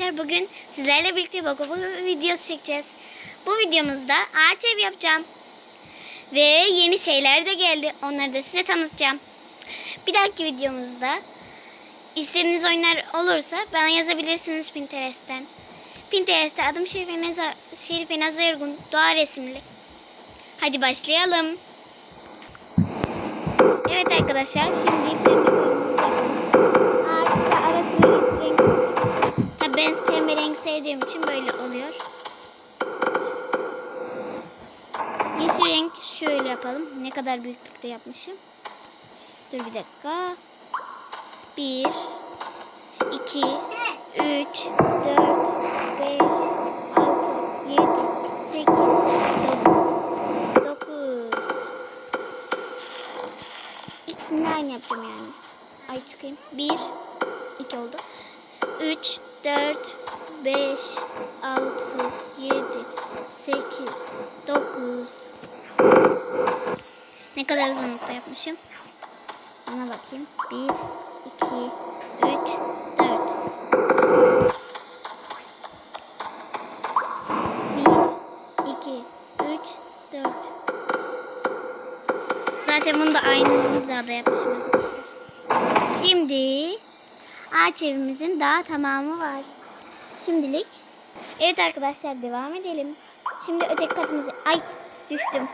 Arkadaşlar bugün sizlerle birlikte Bogo videosu çekeceğiz. Bu videomuzda ağaç ev yapacağım. Ve yeni şeyler de geldi. Onları da size tanıtacağım. Bir dahaki videomuzda istediğiniz oyunlar olursa bana yazabilirsiniz Pinterest'ten. Pinterest'te adım Şerife Nazar, Şerife Nazar Ergun doğa resimli. Hadi başlayalım. Evet arkadaşlar şimdi renk sevdiğim için böyle oluyor. Yeşil renk şöyle yapalım. Ne kadar büyüklükte yapmışım. Dur bir dakika. 1 2 3 4 5 6 7 8 9 İkisini de aynı yapacağım yani. Ay çıkayım. 1 2 oldu. 3 4 beş, altı, yedi, sekiz, dokuz. Ne kadar uzun nokta yapmışım? Ona bakayım. Bir, iki, üç, dört. Bir, iki, üç, dört. Zaten bunu da aynı hızlarda yapmışım. Şimdi ağaç evimizin daha tamamı var. Şimdilik. Evet arkadaşlar devam edelim. Şimdi öteki katımızı... Ay düştüm.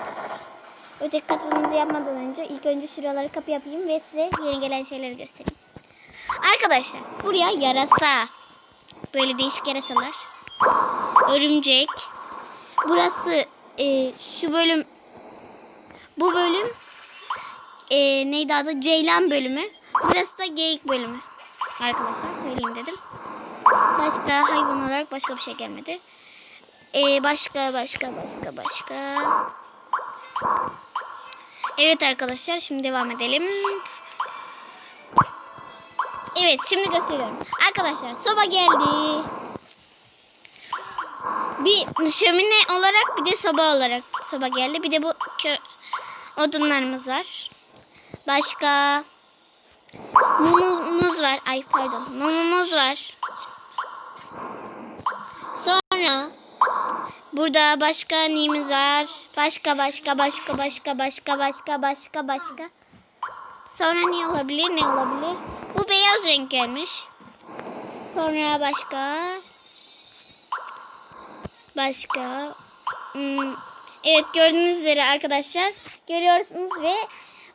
Öteki katımızı yapmadan önce ilk önce şuraları kapı yapayım ve size yeni gelen şeyleri göstereyim. Arkadaşlar buraya yarasa. Böyle değişik yarasalar. Örümcek. Burası e, şu bölüm bu bölüm e, neydi adı? Ceylan bölümü. Burası da geyik bölümü. Arkadaşlar söyleyeyim dedim. Başka hayvan olarak başka bir şey gelmedi. Ee, başka başka başka başka. Evet arkadaşlar şimdi devam edelim. Evet şimdi gösteriyorum. Arkadaşlar soba geldi. Bir şömine olarak bir de soba olarak soba geldi. Bir de bu odunlarımız var. Başka mumumuz var. Ay pardon. Mumumuz var. Sonra burada başka neyimiz var? Başka başka başka başka başka başka başka başka. Sonra ne olabilir? Ne olabilir? Bu beyaz renk gelmiş. Sonra başka başka hmm, Evet gördüğünüz üzere arkadaşlar görüyorsunuz ve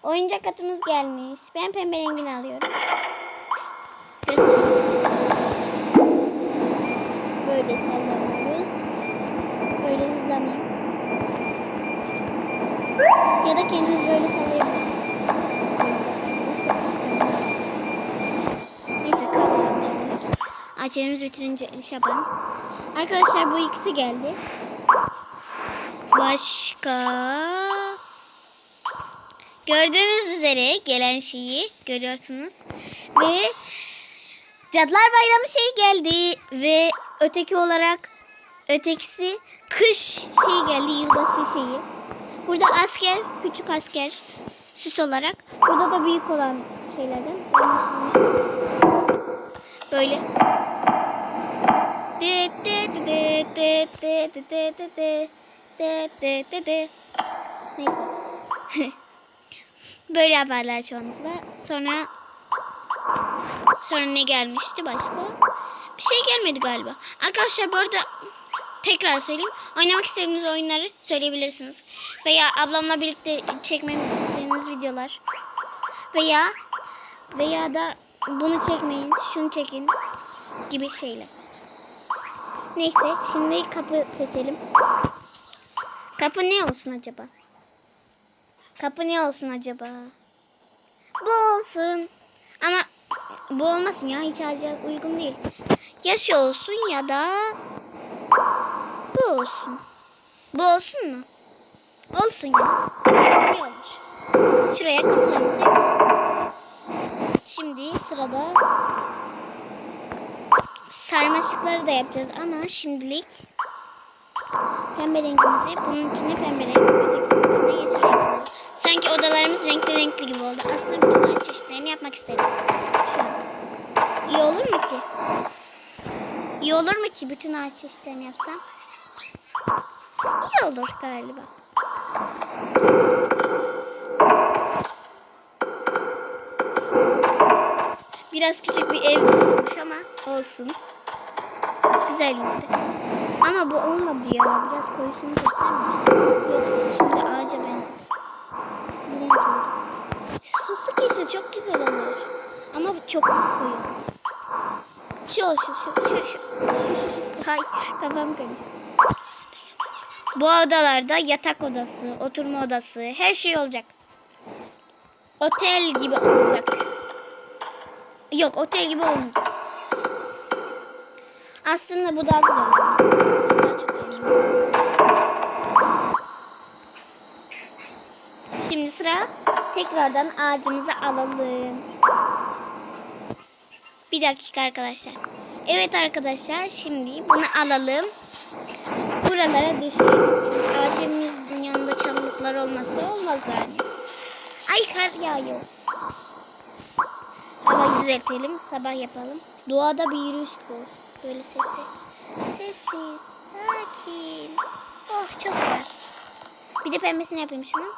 oyuncak atımız gelmiş. Ben pembe rengini alıyorum. Böyle sallanıyoruz. Böyle hızlanayım. Ya da kendimiz böyle sallayabiliriz. Neyse kalkalım. Açarımız bitirince iş yapalım. Arkadaşlar bu ikisi geldi. Başka gördüğünüz üzere gelen şeyi görüyorsunuz ve Cadılar Bayramı şey geldi ve öteki olarak ötekisi kış şey geldi yılbaşı şeyi. Burada asker, küçük asker süs olarak. Burada da büyük olan şeylerden. Böyle. Neyse. Böyle haberler çoğunlukla. Sonra sonra ne gelmişti başka? Bir şey gelmedi galiba. Arkadaşlar bu arada tekrar söyleyeyim. Oynamak istediğiniz oyunları söyleyebilirsiniz. Veya ablamla birlikte çekmemi istediğiniz videolar. Veya veya da bunu çekmeyin, şunu çekin gibi şeyler. Neyse şimdi kapı seçelim. Kapı ne olsun acaba? Kapı ne olsun acaba? Bu olsun. Ama bu olmasın ya hiç ağaca uygun değil. Ya şu olsun ya da bu olsun. Bu olsun mu? Olsun ya. İyi olur. Şuraya kapılarımızı Şimdi sırada sarmaşıkları da yapacağız ama şimdilik pembe rengimizi bunun içine pembe renk, ötekisinin içine renk oldu. Sanki odalarımız renkli renkli gibi oldu. Aslında bütün ağaç çeşitlerini yapmak istedim. Şu. İyi olur mu ki? İyi olur mu ki bütün ağaç çeşitlerini yapsam? İyi olur galiba. Biraz küçük bir ev olmuş ama olsun. Güzel. Ama bu olmadı ya. Biraz koyusunu kessem mi? Yoksa şimdi ağaca benziyor. İğrenç oldu. Şu fıstık yeşil çok güzel olur. Ama çok koyu. Şu şu şu şu şu. Hay kafam karıştı. Bu odalarda yatak odası, oturma odası, her şey olacak. Otel gibi olacak. Yok otel gibi olmayacak. Aslında bu daha güzel. Şimdi sıra tekrardan ağacımızı alalım. Bir dakika arkadaşlar. Evet arkadaşlar şimdi bunu alalım. Buralara düşelim. Çünkü ağacımızın yanında çalılıklar olmazsa olmaz yani. Ay kar yağıyor. Havayı düzeltelim. Sabah yapalım. Doğada bir yürüyüş olsun. Böyle sessiz. Sessiz. Sakin. Oh çok güzel. Bir de pembesini yapayım şunun.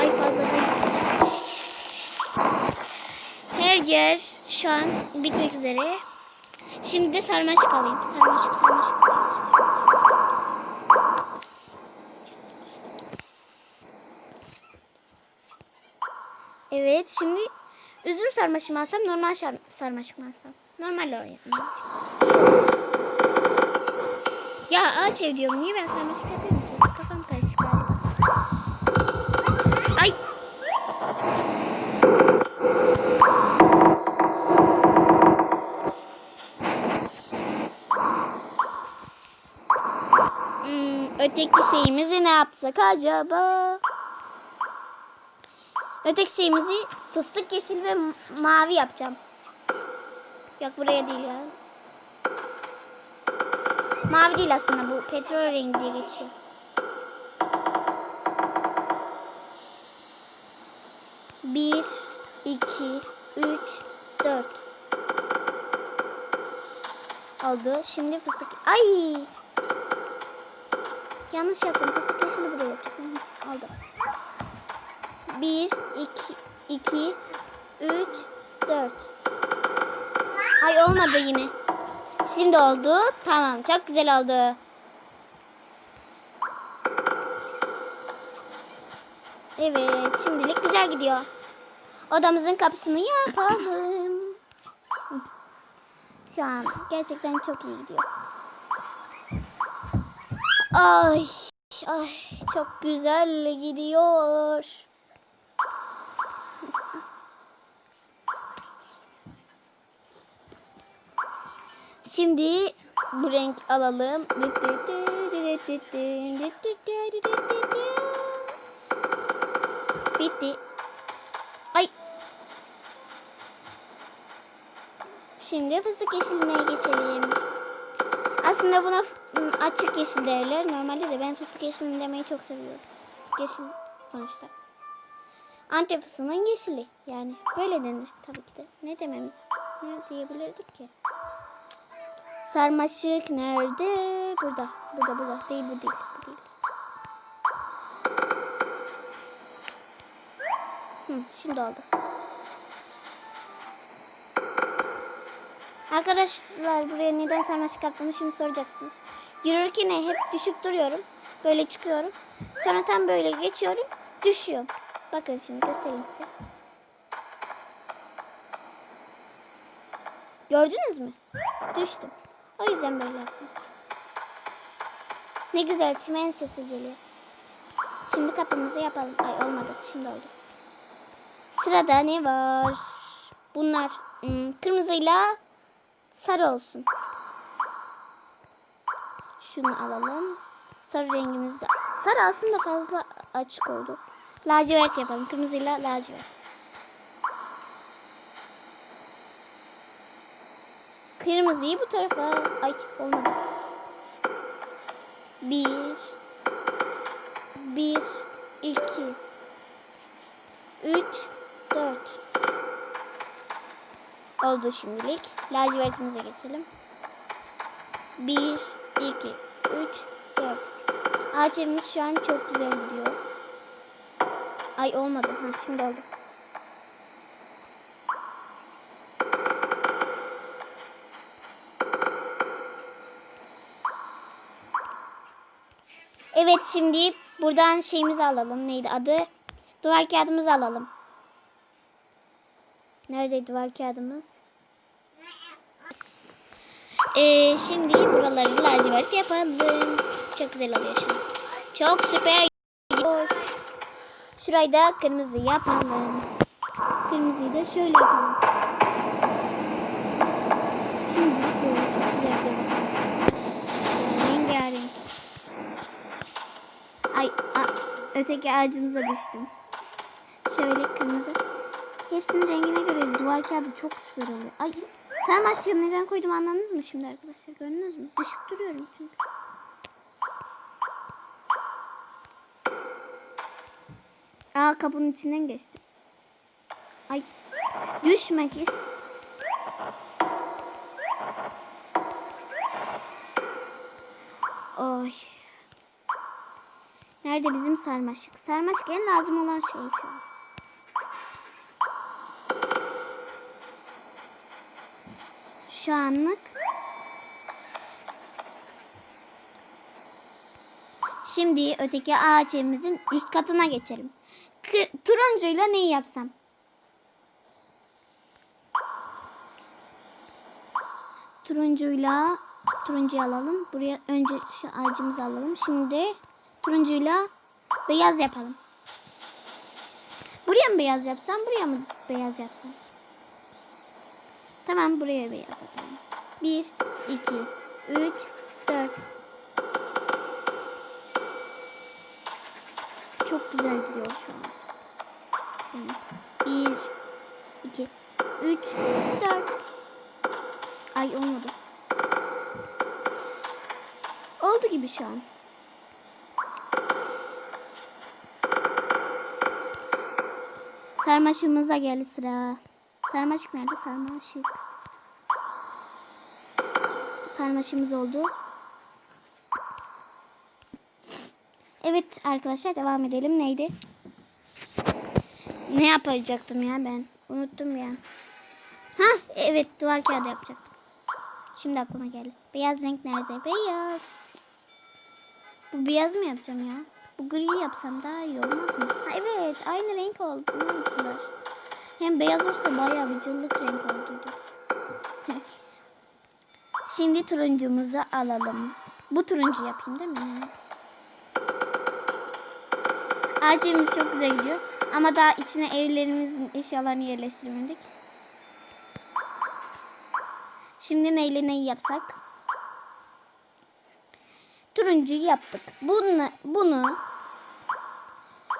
Ay fazla değil. Her yer şu an bitmek üzere. Şimdi de sarmaşık alayım. Sarmaşık, sarmaşık, sarmaşık. Evet, şimdi üzüm sarmaşık mı alsam, normal şar- sarmaşık mı alsam? Normal yani. Ya ağaç ev diyorum. Niye ben sarmaşık yapıyorum öteki şeyimizi ne yapsak acaba? Öteki şeyimizi fıstık yeşil ve mavi yapacağım. Yok buraya değil ya. Mavi değil aslında bu. Petrol rengi diye geçiyor. Bir, iki, üç, dört. Oldu. Şimdi fıstık... Ay! Yanlış yaptım. Fıstık yeşili buraya Oldu. Bir, iki, iki, üç, dört. Ay olmadı yine. Şimdi oldu. Tamam. Çok güzel oldu. Evet. Şimdilik güzel gidiyor. Odamızın kapısını yapalım. Şu an gerçekten çok iyi gidiyor. Ay, ay çok güzel gidiyor. Şimdi bu renk alalım. Bitti. Ay. Şimdi fıstık yeşiline geçelim. Aslında buna açık yeşil derler. Normalde de ben fıstık yeşili demeyi çok seviyorum. Fıstık yeşil sonuçta. Antep fıstığının yeşili. Yani böyle denir tabii ki de. Ne dememiz? Ne diyebilirdik ki? Sarmaşık nerede? Burada. Burada burada. Değil bu değil. Bu değil. Hı, şimdi oldu. Arkadaşlar buraya neden sarmaşık yaptığımı şimdi soracaksınız. Yürürken hep düşüp duruyorum. Böyle çıkıyorum. Sonra tam böyle geçiyorum. Düşüyorum. Bakın şimdi göstereyim size. Gördünüz mü? Düştüm. O yüzden böyle yaptım. Ne güzel çimen sesi geliyor. Şimdi kapımızı yapalım. Ay olmadı. Şimdi oldu. Sırada ne var? Bunlar hmm, kırmızıyla sarı olsun. Şunu alalım. Sarı rengimiz. Sarı aslında fazla açık oldu. Lacivert yapalım. Kırmızıyla lacivert. Kırmızıyı bu tarafa. Ay olmadı. Bir. Bir. iki, Üç. Dört. Oldu şimdilik. Lacivertimize geçelim. 1, 2, 3, 4. Ağaç şu an çok güzel gidiyor. Ay olmadı. Ha, şimdi oldu. Evet şimdi buradan şeyimizi alalım. Neydi adı? Duvar kağıdımızı alalım. Nerede duvar kağıdımız? Ee, şimdi buraları lacivert yapalım. Çok güzel oluyor an. Çok süper. Şurayı da kırmızı yapalım. Kırmızıyı da şöyle yapalım. Şimdi böyle çok güzel. Rengarenk. Ay, a, öteki ağacımıza düştüm. Şöyle kırmızı. Hepsinin rengine göre duvar kağıdı çok süper oluyor. Ay, sen başlığı neden koydum anladınız mı şimdi arkadaşlar? Gördünüz mü? Düşüp duruyorum çünkü. Aa kapının içinden geçti. Ay düşmek is. Oy. Nerede bizim sarmaşık? Sarmaşık en lazım olan şey şu Şu anlık. Şimdi öteki ağaç evimizin üst katına geçelim. Turuncuyla neyi yapsam? Turuncuyla turuncuyu alalım. Buraya önce şu ağacımızı alalım. Şimdi turuncuyla beyaz yapalım. Buraya mı beyaz yapsam? Buraya mı beyaz yapsam? Tamam buraya beyaz yapalım. 1, 2, 3, 4. Çok güzel gidiyor şu an. 1, 2, 3, 4. Ay olmadı. Oldu gibi şu an. Sarmaşığımıza geldi sıra. Sarmaşık nerede? Sarmaşık. Sarmaşığımız oldu. Evet arkadaşlar devam edelim. Neydi? Ne yapacaktım ya ben? Unuttum ya. Ha evet duvar kağıdı yapacaktım. Şimdi aklıma geldi. Beyaz renk nerede? Beyaz. Bu beyaz mı yapacağım ya? Bu gri yapsam daha iyi olmaz mı? Ha, evet aynı renk oldu. Hem beyaz olsa bayağı bir cıllık renk oldu. Şimdi turuncumuzu alalım. Bu turuncu yapayım değil mi? Ağacımız çok güzel gidiyor. Ama daha içine evlerimizin eşyalarını yerleştirmedik. Şimdi neyle neyi yapsak? Turuncuyu yaptık. Bunu, bunu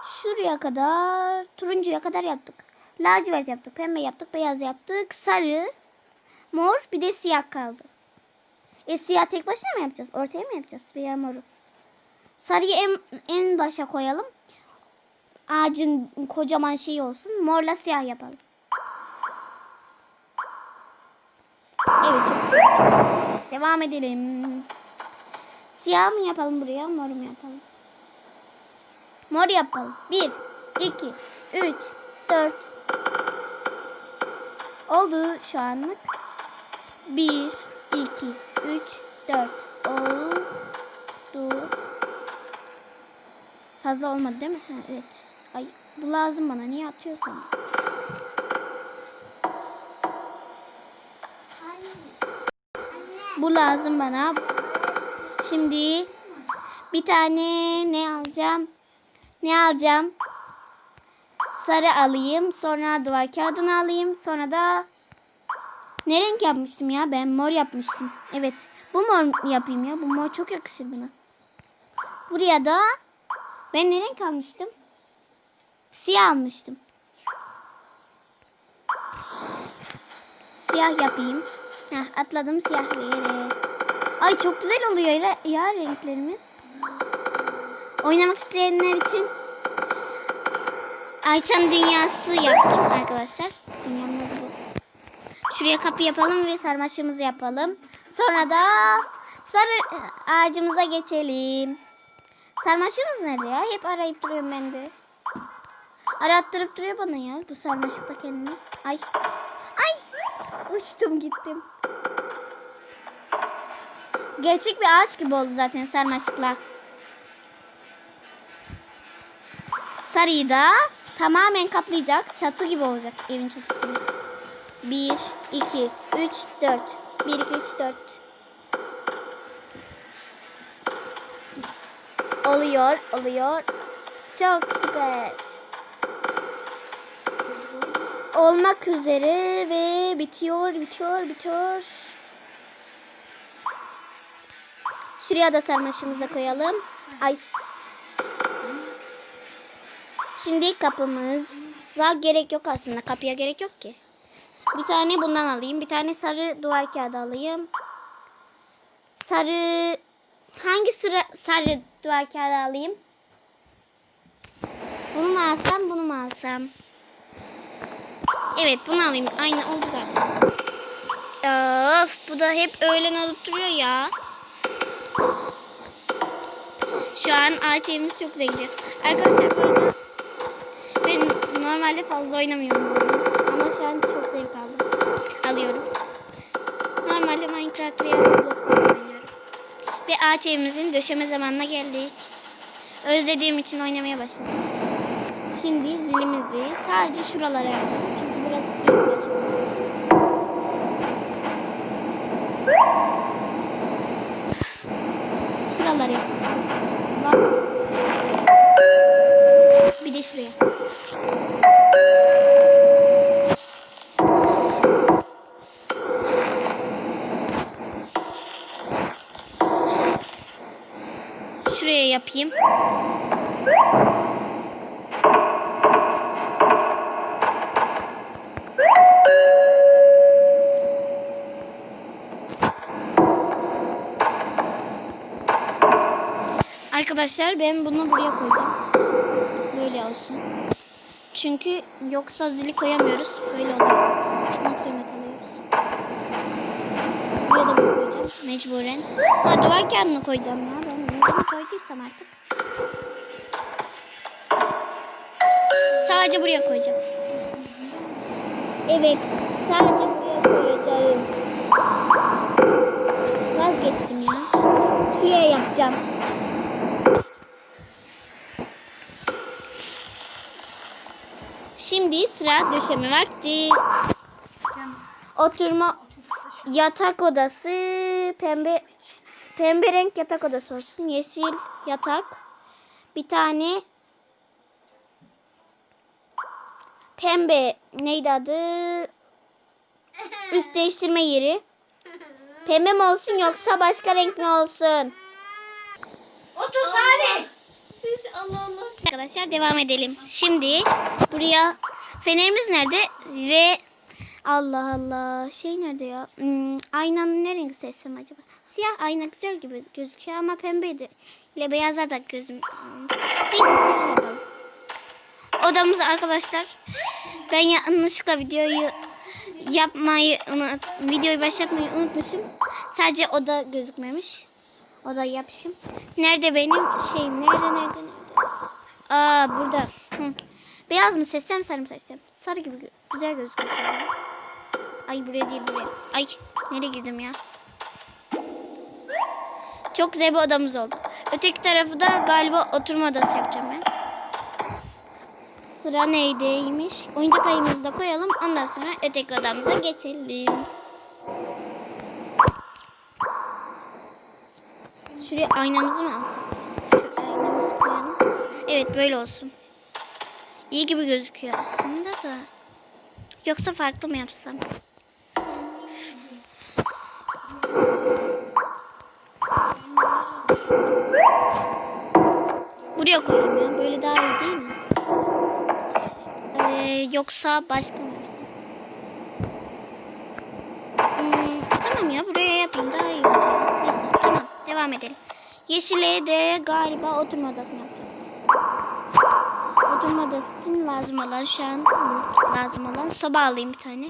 şuraya kadar turuncuya kadar yaptık. Lacivert yaptık, pembe yaptık, beyaz yaptık, sarı, mor bir de siyah kaldı. E siyah tek başına mı yapacağız? Ortaya mı yapacağız? Veya moru. Sarıyı en, en başa koyalım. Ağacın kocaman şeyi olsun. Morla siyah yapalım. Evet çok. Devam edelim. Siyah mı yapalım buraya? Mor mu yapalım? Mor yapalım. 1, 2, 3, 4. Oldu şu anlık. 1, 2, 3, 4. Oldu. Fazla olmadı değil mi? Ha, evet. Ay bu lazım bana. Niye atıyorsan? Bu lazım bana. Şimdi bir tane ne alacağım? Ne alacağım? Sarı alayım. Sonra duvar kağıdını alayım. Sonra da ne renk yapmıştım ya? Ben mor yapmıştım. Evet. Bu mor yapayım ya. Bu mor çok yakışır buna. Buraya da ben ne renk almıştım? Siyah almıştım. Siyah yapayım. Heh, atladım siyah yere. Ay çok güzel oluyor ya, renklerimiz. Oynamak isteyenler için Ayça'nın dünyası yaptım arkadaşlar. Bu. Şuraya kapı yapalım ve sarmaşığımızı yapalım. Sonra da sarı ağacımıza geçelim. Sarmaşığımız nerede ya? Hep arayıp duruyorum ben de. Arattırıp duruyor bana ya bu sarmaşıkta kendini. Ay. Ay. Uçtum gittim. Gerçek bir ağaç gibi oldu zaten sarmaşıklar. Sarıyı da tamamen kaplayacak. Çatı gibi olacak evin çatısı gibi. 1, 2, 3, 4. 1, 2, 3, 4. Oluyor, oluyor. Çok süper. Olmak üzere ve bitiyor, bitiyor, bitiyor. Şuraya da sarmaşımıza koyalım. Ay. Şimdi kapımıza gerek yok aslında. Kapıya gerek yok ki. Bir tane bundan alayım. Bir tane sarı duvar kağıdı alayım. Sarı hangi sıra sarı duvar kağıdı alayım? Bunu mu alsam, bunu mu alsam? Evet, bunu alayım. Aynı oldu zaten. Of, bu da hep öğlen olup duruyor ya. Şu an ağaç evimiz çok güzel gidiyor. Arkadaşlar ben normalde fazla oynamıyorum şu an çok zevk aldım. Alıyorum. Normalde Minecraft veya Roblox oynuyorum. Ve ağaç evimizin döşeme zamanına geldik. Özlediğim için oynamaya başladım. Şimdi zilimizi sadece şuralara yapalım. Çünkü burası ilk baş olduğu için. Şuralara yapalım. Bak. Bir de şuraya. Şuraya yapayım. Arkadaşlar ben bunu buraya koyacağım. Böyle olsun. Çünkü yoksa zili koyamıyoruz. Böyle oluyor. Çıkmak zorunda. Buraya da bunu koyacağım. Mecburen. Ha duvar kağıdını koyacağım ya. Ben bunu koyduysam artık. Sadece buraya koyacağım. Evet. Sadece buraya koyacağım. Vazgeçtim ya. Şuraya yapacağım. Şimdi sıra döşeme vakti. Oturma yatak odası pembe pembe renk yatak odası olsun. Yeşil yatak. Bir tane pembe neydi adı? Üst değiştirme yeri. Pembe mi olsun yoksa başka renk mi olsun? 30 saniye. Siz Allah Allah. Arkadaşlar devam edelim. Şimdi buraya fenerimiz nerede ve Allah Allah şey nerede ya? Hmm, aynanın ne rengi seçsem acaba? Siyah ayna güzel gibi gözüküyor ama pembeydi. ile beyaza da gözüm. Odamız arkadaşlar. Ben yanlışlıkla videoyu yapmayı unut, videoyu başlatmayı unutmuşum. Sadece oda gözükmemiş. Oda yapışım. Nerede benim şeyim? Nerede nerede nerede? Aa burada. Hı. Beyaz mı seçsem sarı mı seçsem? Sarı gibi güzel gözüküyor sarı. Ay buraya değil buraya. Ay nereye girdim ya? Çok güzel bir odamız oldu. Öteki tarafı da galiba oturma odası yapacağım ben. Sıra neydeymiş? Oyuncak ayımızı da koyalım. Ondan sonra öteki odamıza geçelim. Şuraya aynamızı mı alsak? Evet böyle olsun. İyi gibi gözüküyor aslında da. Yoksa farklı mı yapsam? Buraya koyayım ya. Böyle daha iyi değil mi? Ee, yoksa başka mı? Hmm, tamam ya buraya yapayım daha iyi olacak. Neyse tamam devam edelim. Yeşile de galiba oturma odasını odası için lazım olan şu an lazım olan soba alayım bir tane.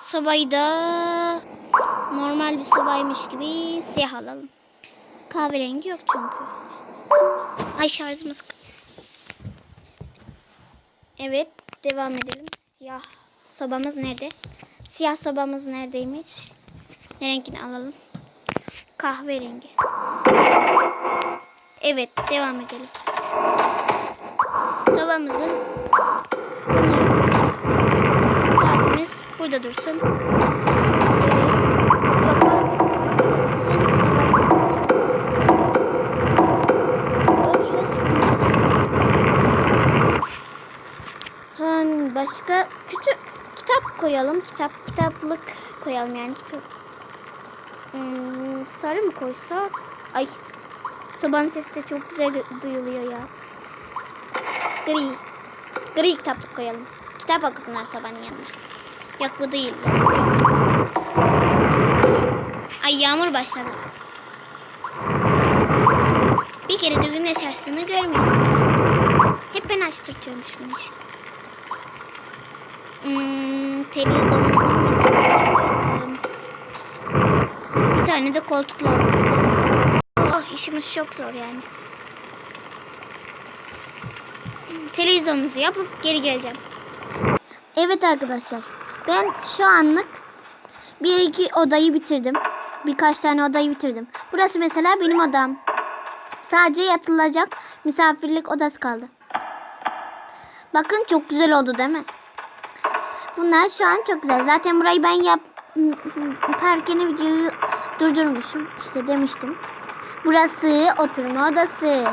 Sobayı da normal bir sobaymış gibi siyah alalım. Kahverengi yok çünkü. Ay şarjımız. Evet devam edelim. Siyah sobamız nerede? Siyah sobamız neredeymiş? Ne renkini alalım? Kahverengi. Evet devam edelim. Sobamızın saatimiz burada dursun. Hmm, başka kütü kitap koyalım. Kitap kitaplık koyalım yani kitap. Hmm, sarı mı koysak? Ay. Sobanın sesi de çok güzel du- duyuluyor ya. Gri. Gri kitaplık koyalım. Kitap okusınlar sobanın yanına. Yok bu değil. Ay yağmur başladı. Bir kere de güneş açtığını görmüyordum. Hep ben açtırtıyormuş güneşi. Hmm, koyalım. Bir tane de koltuk lazım. İşimiz çok zor yani. Televizyonumuzu yapıp geri geleceğim. Evet arkadaşlar. Ben şu anlık bir iki odayı bitirdim. Birkaç tane odayı bitirdim. Burası mesela benim odam. Sadece yatılacak misafirlik odası kaldı. Bakın çok güzel oldu değil mi? Bunlar şu an çok güzel. Zaten burayı ben yap yaparken videoyu durdurmuşum. İşte demiştim. Burası oturma odası.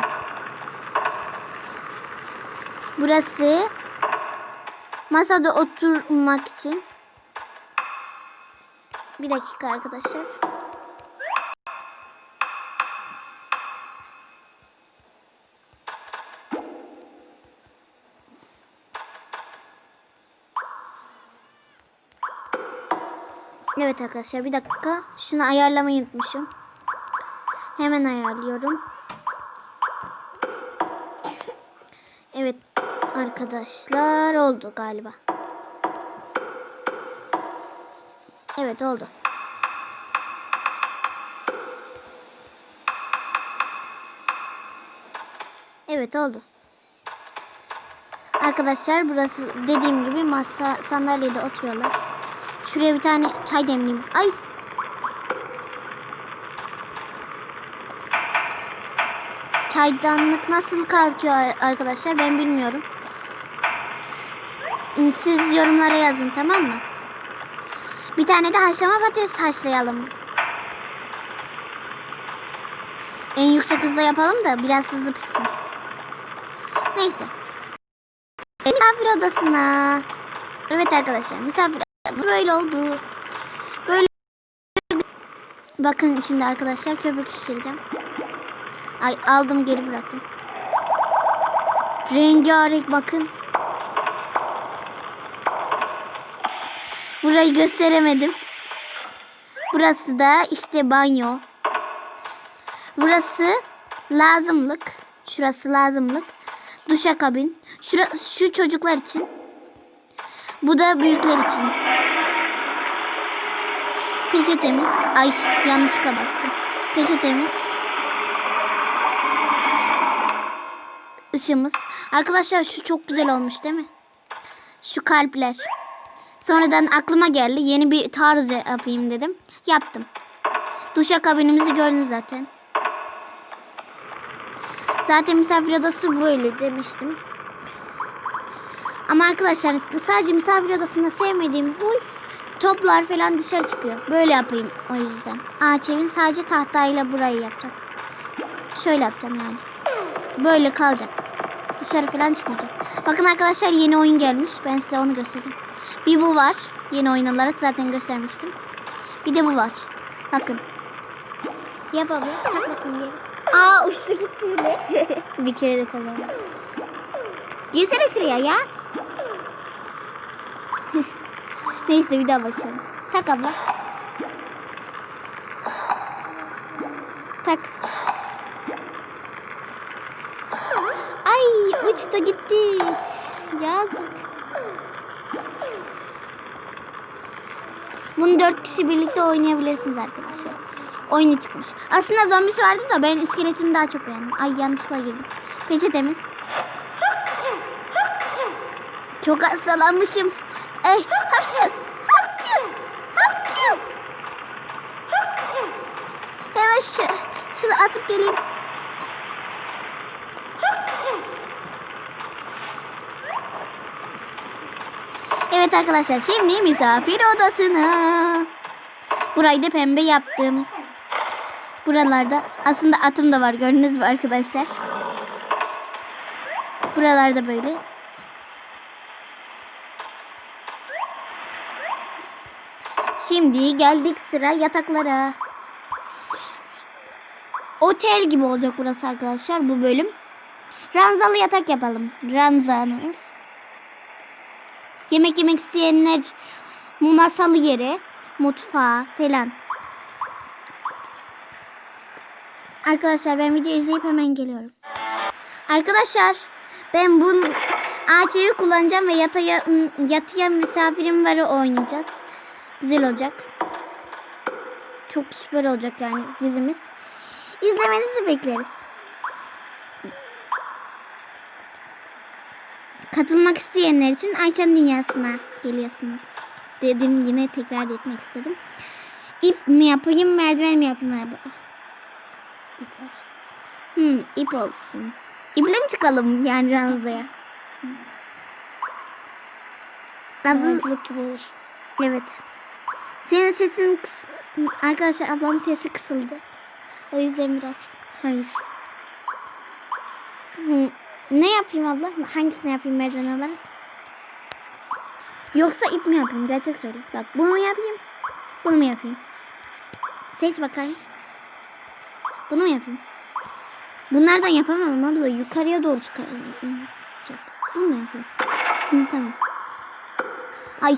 Burası masada oturmak için. Bir dakika arkadaşlar. Evet arkadaşlar bir dakika. Şunu ayarlamayı unutmuşum. Hemen ayarlıyorum. Evet arkadaşlar oldu galiba. Evet oldu. Evet oldu. Arkadaşlar burası dediğim gibi masa sandalyede oturuyorlar. Şuraya bir tane çay demleyeyim. Ay. Çaydanlık nasıl kalkıyor arkadaşlar ben bilmiyorum. Siz yorumlara yazın tamam mı? Bir tane de haşlama patates haşlayalım. En yüksek hızda yapalım da biraz hızlı pişsin. Neyse. Misafir odasına. Evet arkadaşlar misafir Böyle oldu. Böyle. Bakın şimdi arkadaşlar köpük şişireceğim. Ay aldım geri bıraktım. Rengarenk bakın. Burayı gösteremedim. Burası da işte banyo. Burası lazımlık. Şurası lazımlık. Duşakabin. Şura, şu çocuklar için. Bu da büyükler için. Peçetemiz. Ay yanlışlıkla bastım. Peçetemiz. Işığımız. Arkadaşlar şu çok güzel olmuş değil mi? Şu kalpler. Sonradan aklıma geldi. Yeni bir tarz yapayım dedim. Yaptım. Duşakabinimizi gördünüz zaten. Zaten misafir odası böyle demiştim. Ama arkadaşlar sadece misafir odasında sevmediğim huy toplar falan dışarı çıkıyor. Böyle yapayım o yüzden. Ağaç evin sadece tahtayla burayı yapacağım. Şöyle yapacağım yani. Böyle kalacak. Dışarı falan çıkmayacak. Bakın arkadaşlar yeni oyun gelmiş. Ben size onu göstereceğim. Bir bu var. Yeni oyun olarak zaten göstermiştim. Bir de bu var. Bakın. Yap abi. Tak bakayım geri. Aa uçtu gitti bile. bir kere de kullandım. Girsene şuraya ya. Neyse bir daha başlayalım. Tak abla. Tak. Uçtu gitti. Yazık. Bunu dört kişi birlikte oynayabilirsiniz arkadaşlar. Oyunu çıkmış. Aslında zombisi vardı da ben iskeletini daha çok beğendim. Ay yanlışlıkla girdim. Peçetemiz. Çok hastalanmışım. Ey. Hapşır. Hemen şu, şunu atıp geleyim. Evet arkadaşlar şimdi misafir odasına. Burayı da pembe yaptım. Buralarda aslında atım da var gördünüz mü arkadaşlar? Buralarda böyle. Şimdi geldik sıra yataklara. Otel gibi olacak burası arkadaşlar bu bölüm. Ranzalı yatak yapalım. Ranzamız. Yemek yemek isteyenler masalı yere, mutfağa falan. Arkadaşlar ben video izleyip hemen geliyorum. Arkadaşlar ben bu ağaç evi kullanacağım ve yataya, yatıya misafirim varı oynayacağız. Güzel olacak. Çok süper olacak yani dizimiz. İzlemenizi bekleriz. Katılmak isteyenler için Ayça'nın dünyasına geliyorsunuz. Dedim yine tekrar etmek istedim. İp mi yapayım, merdiven mi yapayım abi? İp olsun. Hmm, ip olsun. İple mi çıkalım yani ranzaya? Ablam, gibi olur. Evet. Senin sesin kıs... Arkadaşlar ablamın sesi kısıldı. O yüzden biraz. Hayır. Hmm, Ne yapayım abla? Hangisini yapayım merdiven olarak? Yoksa ip mi yapayım? Gerçek söyle. Bak bunu mu yapayım? Bunu mu yapayım? Seç bakayım. Bunu mu yapayım? Bunlardan yapamam abla. Yukarıya doğru çıkaracak. Bunu mu yapayım? Hı, tamam. Ay.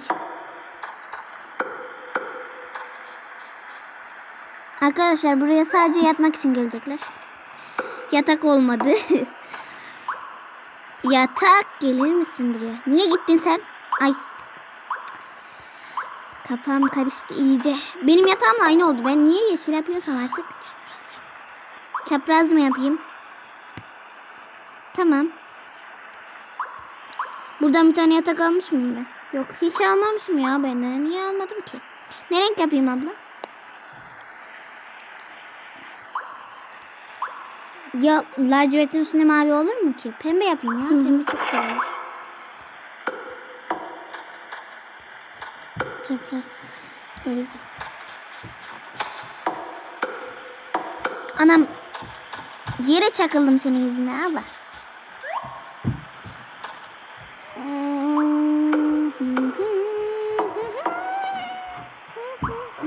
Arkadaşlar buraya sadece yatmak için gelecekler. Yatak olmadı. Yatak gelir misin buraya? Niye gittin sen? Ay. Kafam karıştı iyice. Benim yatağımla aynı oldu. Ben niye yeşil yapıyorsam artık. Çapraz. Çapraz mı yapayım? Tamam. Buradan bir tane yatak almış mıyım ben? Yok hiç almamışım ya ben. Niye almadım ki? Ne renk yapayım abla? Ya lacivertin üstünde mavi olur mu ki? Pembe yapayım ya. Pembe çok güzel olur. Çapraz. Öyle de. Anam yere çakıldım senin yüzünden abla.